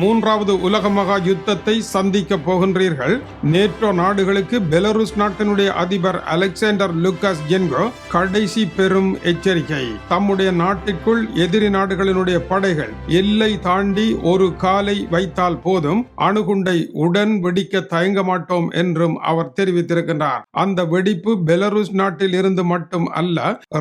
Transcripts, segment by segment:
மூன்றாவது உலக மகா யுத்தத்தை சந்திக்க போகின்றீர்கள். நேட்டோ நாடுகளுக்கு பெலருஸ் நாட்டினுடைய அதிபர் அலெக்சாண்டர் லுக்காஸ் ஜென்கோ கடைசி பெரும் எச்சரிக்கை. தம்முடைய நாட்டிற்குள் எதிரி நாடுகளினுடைய படைகள் எல்லை தாண்டி ஒரு காலை வைத்தால் போதும் அணுகுண்டை உடன் வெடிக்க தயங்க மாட்டோம் என்றும் அவர் தெரிவித்திருக்கின்றார். அந்த வெடிப்பு பெலருஸ் நாட்டில் இருந்து மட்டும் அல்ல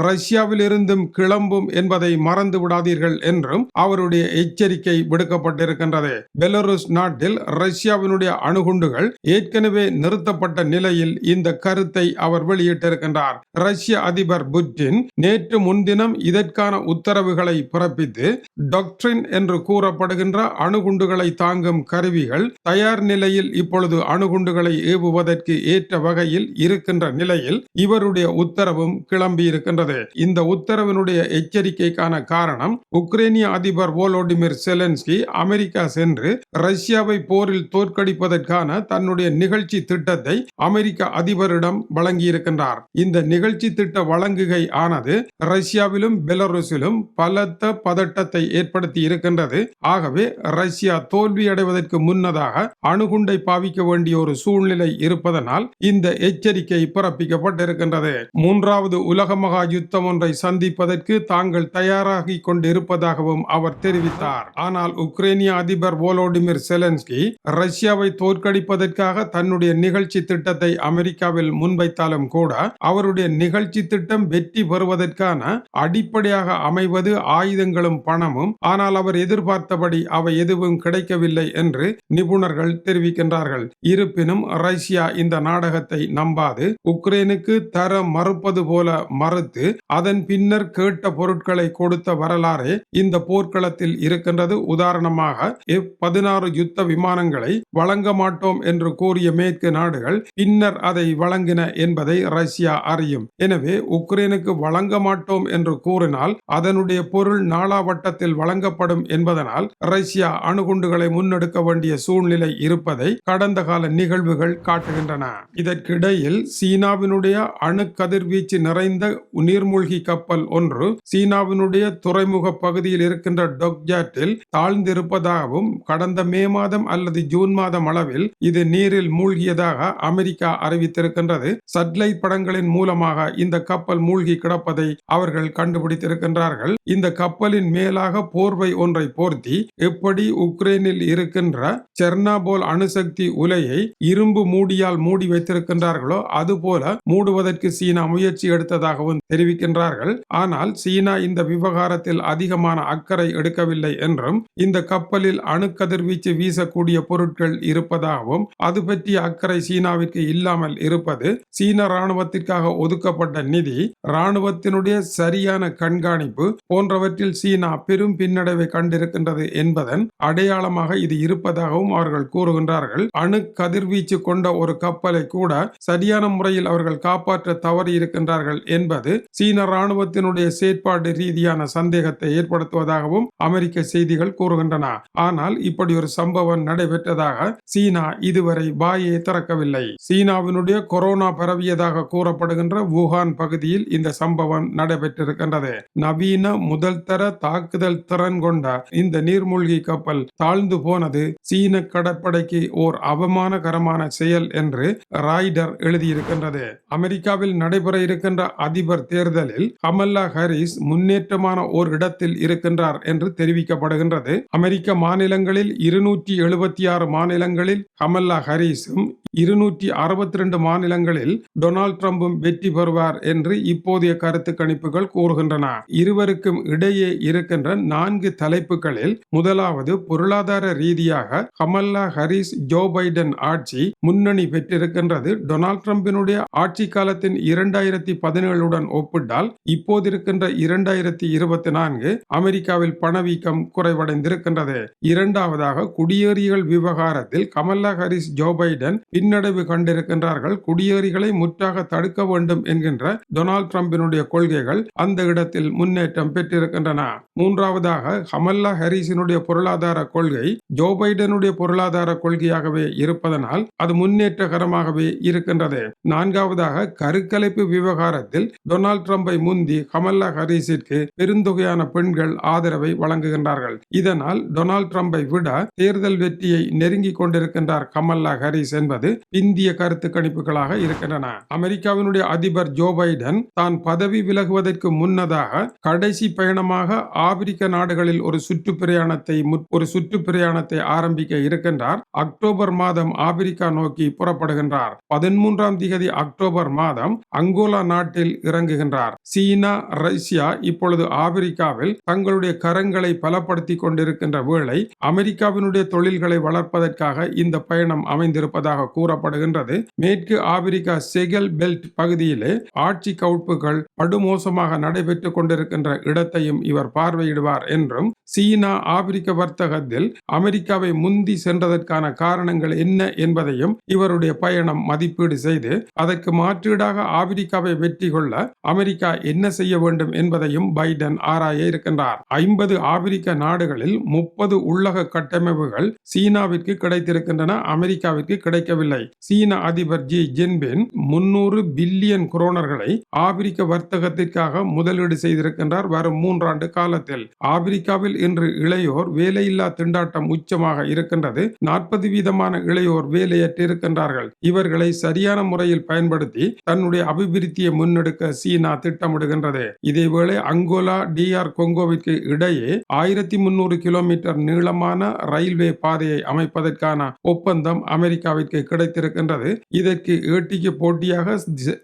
ரஷ்யாவில் இருந்தும் கிளம்பும் என்பதை மறந்து விடாதீர்கள் என்றும் அவருடைய எச்சரிக்கை விடுக்கப்பட்டிருக்கின்றது. பெலருஸ் நாட்டில் ரஷ்யாவினுடைய அணுகுண்டுகள் ஏற்கனவே நிறுத்தப்பட்ட நிலையில் இந்த கருத்தை அவர் வெளியிட்டிருக்கின்றார். ரஷ்ய அதிபர் புட்டின் நேற்று முன்தினம் இதற்கான உத்தரவுகளை பிறப்பித்து டாக்ட்ரின் என்று கூறப்படுகின்ற அணுகுண்டுகளை தாங்கும் கருவிகள் தயார் நிலையில் இப்பொழுது அணுகுண்டுகளை ஏவுவதற்கு ஏற்ற வகையில் இருக்கின்ற நிலையில் இவருடைய உத்தரவும் கிளம்பி இருக்கின்றது இந்த உத்தரவினுடைய எச்சரிக்கைக்கான காரணம் உக்ரைனிய அதிபர் வோலோடிமிர் செலன்ஸ்கி அமெரிக்கா சென்று ரஷ்யாவை போரில் தோற்கடிப்பதற்கான தன்னுடைய நிகழ்ச்சி திட்டத்தை அமெரிக்க அதிபரிடம் வழங்கியிருக்கின்றார். இந்த நிகழ்ச்சி திட்ட வழங்குகை ஆனது ரஷ்யாவிலும் பெலருசிலும் பலத்த பதட்டத்தை ஏற்படுத்தி இருக்கின்றது. ஆகவே ரஷ்யா தோல்வியடைவதற்கு முன்னதாக அணுகுண்டை பாவிக்க வேண்டிய ஒரு சூழ்நிலை இருப்பதனால் இந்த எச்சரிக்கை பிறப்பிக்கப்பட்டிருக்கின்றது. மூன்றாவது உலக மகா யுத்தம் ஒன்றை சந்திப்பதற்கு தாங்கள் தயாராகி கொண்டிருப்பதாகவும் அவர் தெரிவித்தார். ஆனால் உக்ரைனிய அதிபர் அதிபர் வோலோடிமிர் செலன்ஸ்கி ரஷ்யாவை தோற்கடிப்பதற்காக தன்னுடைய நிகழ்ச்சி திட்டத்தை அமெரிக்காவில் முன்வைத்தாலும் கூட அவருடைய நிகழ்ச்சி திட்டம் வெற்றி பெறுவதற்கான அடிப்படையாக அமைவது ஆயுதங்களும் பணமும் ஆனால் அவர் எதிர்பார்த்தபடி அவை எதுவும் கிடைக்கவில்லை என்று நிபுணர்கள் தெரிவிக்கின்றார்கள். இருப்பினும் ரஷ்யா இந்த நாடகத்தை நம்பாது உக்ரைனுக்கு தர மறுப்பது போல மறுத்து அதன் பின்னர் கேட்ட பொருட்களை கொடுத்த வரலாறே இந்த போர்க்களத்தில் இருக்கின்றது. உதாரணமாக எஃப் பதினாறு யுத்த விமானங்களை வழங்க மாட்டோம் என்று கூறிய மேற்கு நாடுகள் பின்னர் அதை வழங்கின என்பதை ரஷ்யா அறியும். எனவே உக்ரைனுக்கு வழங்க மாட்டோம் என்று கூறினால் அதனுடைய பொருள் நாளாவட்டத்தில் வழங்கப்படும் என்பதனால் ரஷ்யா அணுகுண்டுகளை முன்னெடுக்க வேண்டிய சூழ்நிலை இருப்பதை கடந்த கால நிகழ்வுகள் காட்டுகின்றன. இதற்கிடையில் சீனாவினுடைய அணு கதிர்வீச்சு நிறைந்த நீர்மூழ்கி கப்பல் ஒன்று சீனாவினுடைய துறைமுக பகுதியில் இருக்கின்ற டொக்ஜாட்டில் தாழ்ந்திருப்பதாக தாழ்ந்திருப்பதாகவும் கடந்த மே மாதம் அல்லது ஜூன் மாதம் அளவில் இது நீரில் மூழ்கியதாக அமெரிக்கா அறிவித்திருக்கின்றது. சட்லைட் படங்களின் மூலமாக இந்த கப்பல் மூழ்கி கிடப்பதை அவர்கள் கண்டுபிடித்திருக்கின்றார்கள். இந்த கப்பலின் மேலாக போர்வை ஒன்றை போர்த்தி எப்படி உக்ரைனில் இருக்கின்ற செர்னாபோல் அணுசக்தி உலையை இரும்பு மூடியால் மூடி வைத்திருக்கின்றார்களோ அதுபோல மூடுவதற்கு சீனா முயற்சி எடுத்ததாகவும் தெரிவிக்கின்றார்கள். ஆனால் சீனா இந்த விவகாரத்தில் அதிகமான அக்கறை எடுக்கவில்லை என்றும் இந்த கப்பலில் அணுக்கதிர்வீச்சு வீசக்கூடிய பொருட்கள் இருப்பதாகவும் அது பற்றிய அக்கறை சீனாவிற்கு இல்லாமல் இருப்பது சீன ராணுவத்திற்காக ஒதுக்கப்பட்ட நிதி ராணுவத்தினுடைய சரியான கண்காணிப்பு போன்றவற்றில் சீனா பெரும் பின்னடைவை கண்டிருக்கின்றது என்பதன் அடையாளமாக இது இருப்பதாகவும் அவர்கள் கூறுகின்றார்கள். அணு கதிர்வீச்சு கொண்ட ஒரு கப்பலை கூட சரியான முறையில் அவர்கள் காப்பாற்ற தவறி இருக்கின்றார்கள் என்பது சீன ராணுவத்தினுடைய செயற்பாடு ரீதியான சந்தேகத்தை ஏற்படுத்துவதாகவும் அமெரிக்க செய்திகள் கூறுகின்றன. ஆனால் இப்படி ஒரு சம்பவம் நடைபெற்றதாக சீனா இதுவரை வாயை திறக்கவில்லை. சீனாவினுடைய கொரோனா பரவியதாக கூறப்படுகின்ற வுகான் பகுதியில் இந்த சம்பவம் நடைபெற்றிருக்கின்றது. நவீன முதல் தர தாக்குதல் திறன் கொண்ட இந்த நீர்மூழ்கி கப்பல் தாழ்ந்து போனது சீன கடற்படைக்கு ஓர் அவமானகரமான செயல் என்று ராய்டர் எழுதியிருக்கின்றது. அமெரிக்காவில் நடைபெற இருக்கின்ற அதிபர் தேர்தலில் கமல்லா ஹாரிஸ் முன்னேற்றமான ஓர் இடத்தில் இருக்கின்றார் என்று தெரிவிக்கப்படுகின்றது. அமெரிக்க மாநில மாநிலங்களில் இருநூற்றி எழுபத்தி ஆறு மாநிலங்களில் கமல்லா ஹரீஸும் இருநூற்றி அறுபத்தி ரெண்டு மாநிலங்களில் டொனால்ட் ட்ரம்பும் வெற்றி பெறுவார் என்று இப்போதைய கருத்து கணிப்புகள் கூறுகின்றன. இருவருக்கும் இடையே இருக்கின்ற நான்கு தலைப்புகளில் முதலாவது பொருளாதார ரீதியாக கமல்லா ஹரிஸ் ஜோ பைடன் ஆட்சி முன்னணி பெற்றிருக்கின்றது. டொனால்ட் ட்ரம்பினுடைய ஆட்சி காலத்தின் இரண்டாயிரத்தி பதினேழுடன் ஒப்பிட்டால் இப்போது இருக்கின்ற இரண்டாயிரத்தி இருபத்தி நான்கு அமெரிக்காவில் பணவீக்கம் குறைவடைந்திருக்கின்றது. இரண்டாவதாக குடியேறிகள் விவகாரத்தில் கமலா ஹாரிஸ் ஜோ பைடன் பின்னடைவு கண்டிருக்கின்றார்கள். குடியேறிகளை முற்றாக தடுக்க வேண்டும் என்கின்ற டொனால்ட் ட்ரம்பினுடைய கொள்கைகள் அந்த இடத்தில் முன்னேற்றம் பெற்றிருக்கின்றன. மூன்றாவதாக கமல்லா ஹாரிஸினுடைய பொருளாதார கொள்கை ஜோ பைடனுடைய பொருளாதார கொள்கையாகவே இருப்பதனால் அது முன்னேற்றகரமாகவே இருக்கின்றது. நான்காவதாக கருக்கலைப்பு விவகாரத்தில் டொனால்ட் ட்ரம்பை முந்தி கமல்லா ஹாரிஸிற்கு பெருந்தொகையான பெண்கள் ஆதரவை வழங்குகின்றார்கள். இதனால் டொனால்ட் ட்ரம்ப் ட்ரம்பை விட தேர்தல் வெற்றியை நெருங்கிக் கொண்டிருக்கின்றார் கமல்லா ஹாரிஸ் என்பது பிந்திய கருத்து கணிப்புகளாக இருக்கின்றன. அமெரிக்காவினுடைய அதிபர் ஜோ பைடன் தான் பதவி விலகுவதற்கு முன்னதாக கடைசி பயணமாக ஆப்பிரிக்க நாடுகளில் ஒரு சுற்றுப்பிரயாணத்தை ஒரு சுற்றுப்பிரயாணத்தை ஆரம்பிக்க இருக்கின்றார். அக்டோபர் மாதம் ஆப்பிரிக்கா நோக்கி புறப்படுகின்றார். பதிமூன்றாம் திகதி அக்டோபர் மாதம் அங்கோலா நாட்டில் இறங்குகின்றார். சீனா ரஷ்யா இப்பொழுது ஆப்பிரிக்காவில் தங்களுடைய கரங்களை பலப்படுத்திக் கொண்டிருக்கின்ற வேளை அமெரிக்காவினுடைய தொழில்களை வளர்ப்பதற்காக இந்த பயணம் அமைந்திருப்பதாக கூறப்படுகின்றது. மேற்கு ஆப்பிரிக்கா செகல் பெல்ட் பகுதியிலே ஆட்சி கவுட்புகள் படுமோசமாக நடைபெற்றுக் கொண்டிருக்கின்ற இடத்தையும் இவர் பார்வையிடுவார் என்றும் சீனா ஆப்பிரிக்க வர்த்தகத்தில் அமெரிக்காவை முந்தி சென்றதற்கான காரணங்கள் என்ன என்பதையும் இவருடைய பயணம் மதிப்பீடு செய்து அதற்கு மாற்றீடாக ஆப்பிரிக்காவை வெற்றி கொள்ள அமெரிக்கா என்ன செய்ய வேண்டும் என்பதையும் பைடன் ஆராய இருக்கின்றார். ஐம்பது ஆப்பிரிக்க நாடுகளில் முப்பது உள்ளக கட்டமைப்புகள் சீனாவிற்கு கிடைத்திருக்கின்றன அமெரிக்காவிற்கு கிடைக்கவில்லை. சீன அதிபர் ஜி ஜின்பின் முன்னூறு பில்லியன் குரோனர்களை ஆப்பிரிக்க வர்த்தகத்திற்காக முதலீடு செய்திருக்கின்றார் வரும் மூன்றாண்டு காலத்தில். ஆப்பிரிக்காவில் இன்று இளையோர் வேலையில்லா திண்டாட்டம் உச்சமாக இருக்கின்றது. நாற்பது வீதமான இளையோர் வேலையற்று இருக்கின்றார்கள். இவர்களை சரியான முறையில் பயன்படுத்தி தன்னுடைய அபிவிருத்தியை முன்னெடுக்க சீனா திட்டமிடுகின்றது. இதேவேளை அங்கோலா டிஆர் கொங்கோவிற்கு இடையே ஆயிரத்தி முன்னூறு கிலோமீட்டர் நீளம் நீளமான ரயில்வே பாதையை அமைப்பதற்கான ஒப்பந்தம் அமெரிக்காவிற்கு கிடைத்திருக்கின்றது. இதற்கு ஏட்டிக்கு போட்டியாக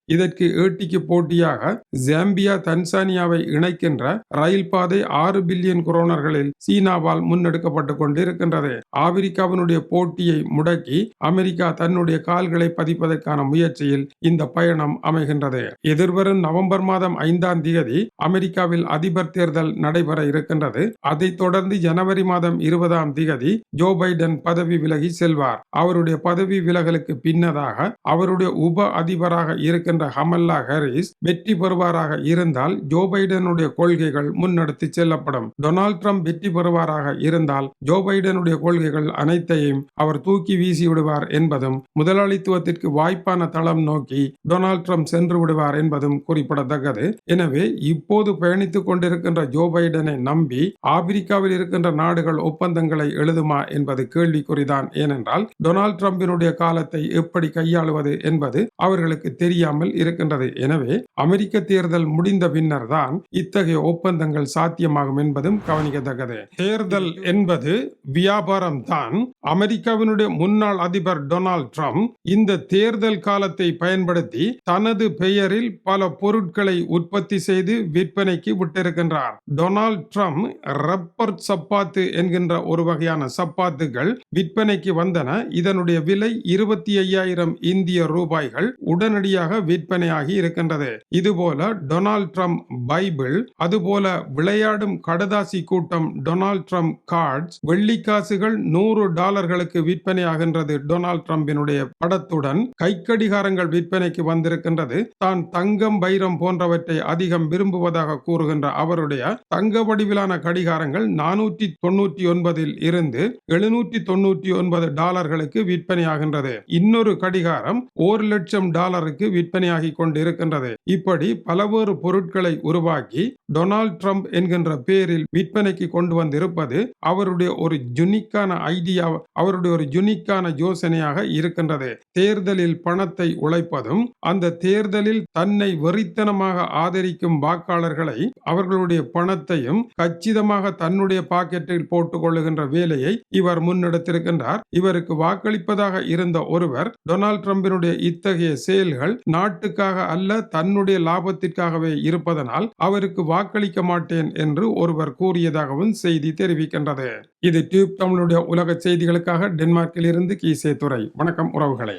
இதற்கு ஏட்டிக்கு போட்டியாக ஜாம்பியா தன்சானியாவை இணைக்கின்ற ரயில் பாதை ஆறு பில்லியன் குரோனர்களில் சீனாவால் முன்னெடுக்கப்பட்டு கொண்டிருக்கின்றது. ஆப்பிரிக்காவினுடைய போட்டியை முடக்கி அமெரிக்கா தன்னுடைய கால்களை பதிப்பதற்கான முயற்சியில் இந்த பயணம் அமைகின்றது. எதிர்வரும் நவம்பர் மாதம் ஐந்தாம் தேதி அமெரிக்காவில் அதிபர் தேர்தல் நடைபெற இருக்கின்றது. அதைத் தொடர்ந்து ஜனவரி மாதம் இருபதாம் திகதி ஜோ பைடன் பதவி விலகி செல்வார். அவருடைய பதவி விலகலுக்கு பின்னதாக அவருடைய உப அதிபராக இருக்கின்ற ஹமல்லா ஹாரிஸ் வெற்றி பெறுவாராக இருந்தால் ஜோ பைடனுடைய கொள்கைகள் முன்னெடுத்து செல்லப்படும். டொனால்ட் ட்ரம்ப் வெற்றி பெறுவாராக இருந்தால் ஜோ பைடனுடைய கொள்கைகள் அனைத்தையும் அவர் தூக்கி வீசி விடுவார் என்பதும் முதலாளித்துவத்திற்கு வாய்ப்பான தளம் நோக்கி டொனால்ட் ட்ரம்ப் சென்று விடுவார் என்பதும் குறிப்பிடத்தக்கது. எனவே இப்போது பயணித்துக் கொண்டிருக்கின்ற ஜோ பைடனை நம்பி ஆப்பிரிக்காவில் இருக்கின்ற நாடுகள் ஒப்பந்தங்களை எழுதுமா என்பது கேள்விக்குறிதான். ஏனென்றால் டொனால்ட் ட்ரம்பினுடைய காலத்தை எப்படி கையாளுவது என்பது அவர்களுக்கு தெரியாமல் இருக்கின்றது. எனவே அமெரிக்க தேர்தல் முடிந்த பின்னர் தான் இத்தகைய ஒப்பந்தங்கள் சாத்தியமாகும் என்பதும் கவனிக்கத்தக்கது. தேர்தல் என்பது வியாபாரம் தான் அமெரிக்காவினுடைய முன்னாள் அதிபர் டொனால்ட் ட்ரம்ப் இந்த தேர்தல் காலத்தை பயன்படுத்தி தனது பெயரில் பல பொருட்களை உற்பத்தி செய்து விற்பனைக்கு விட்டிருக்கின்றார். டொனால்ட் ட்ரம்ப் ரப்பர் சப்பாத்து என்கின்ற ஒரு வகையான சப்பாத்துகள் விற்பனைக்கு வந்தன. இதனுடைய விலை இருபத்தி ஐயாயிரம் இந்திய ரூபாய்கள் உடனடியாக விற்பனையாகி இருக்கின்றது. இதுபோல டொனால்ட் ட்ரம்ப் பைபிள் அதுபோல விளையாடும் கடதாசி கூட்டம் டொனால்ட் ட்ரம்ப் கார்ட்ஸ் வெள்ளிக்காசுகள் நூறு டாலர்களுக்கு விற்பனையாகின்றது டொனால்ட் ட்ரம்பினுடைய படத்துடன் கைக்கடிகாரங்கள் விற்பனைக்கு வந்திருக்கின்றது. தான் தங்கம் பைரம் போன்றவற்றை அதிகம் விரும்புவதாக கூறுகின்ற அவருடைய தங்க வடிவிலான கடிகாரங்கள் நானூற்றி தொண்ணூற்றி ஒன்பதில் இருந்து எழுநூற்றி தொண்ணூற்றி ஒன்பது டாலர்களுக்கு விற்பனையாகின்றது. இன்னொரு கடிகாரம் ஒரு லட்சம் டாலருக்கு விற்பனையாகி கொண்டிருக்கின்றது. இப்படி பலவேறு பொருட்களை உருவாக்கி டொனால்ட் ட்ரம்ப் என்கின்ற பெயரில் விற்பனைக்கு கொண்டு வந்திருப்பது அவருடைய ஒரு ஜுனிக்கான ஐடியா அவருடைய ஒரு ஜுனிக்கான யோசனையாக இருக்கின்றது. தேர்தலில் பணத்தை உழைப்பதும் அந்த தேர்தலில் தன்னை வெறித்தனமாக ஆதரிக்கும் வாக்காளர்களை அவர்களுடைய பணத்தையும் கச்சிதமாக தன்னுடைய பாக்கெட்டில் போட்டுக் கொள்ளுகின்ற வேலையை இவர் முன்னெடுத்திருக்கின்றார். இவருக்கு வாக்களிப்பதாக இருந்த ஒருவர் டொனால்ட் ட்ரம்பினுடைய இத்தகைய செயல்கள் நாட்டுக்காக அல்ல தன்னுடைய லாபத்திற்காகவே இருப்பதனால் அவருக்கு வாக்களிக்க மாட்டேன் என்று ஒருவர் கூறியதாகவும் செய்தி தெரிவிக்கின்றது. இது டியூப் தமிழுடைய உலக செய்திகளுக்காக டென்மார்க்கில் இருந்து கீசே துறை வணக்கம் உறவுகளை.